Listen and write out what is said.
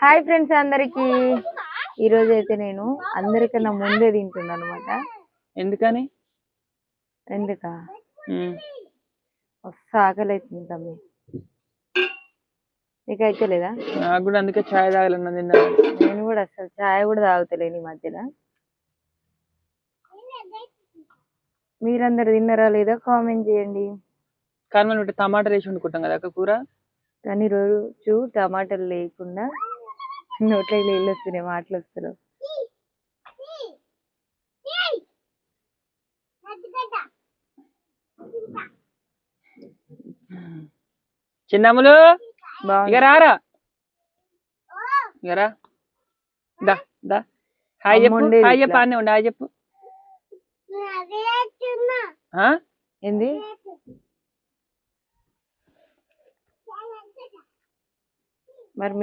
Hi friends అందరికి. ఈ రోజు అయితే నేను అందరికన్నా ముందే తింటున్నాను అనమాట ఎందుకని? ఎందుక? ఆకలి అవుతుంది తమ్మి. నీకు అయితే లేదా? నాకు కూడా అందుకే ఛాయ్ తాగాలన్నా నిన్న నేను కూడా అసలు చాయ్ కూడా తాగుతలేను ఈ మధ్యలో మీరందరు తిన్నారా లేదా? కామెంట్ చేయండి. కానీ మనం వేసి వండుకుంటాం కదా అక్క కూర? కానీ రోజు టమాటాలు లేకుండా నోట్లో నీళ్ళు వస్తున్నాయి మాటలు వస్తున్నాయి. చిన్నమ్ములు ఇక రారా? ఇక రా. దా దా. హాయ్ చెప్పు హాయ్ చెప్పు. అన్నీ ఉండి హాయ్ చెప్పు. ఆ? ఏంది? మరి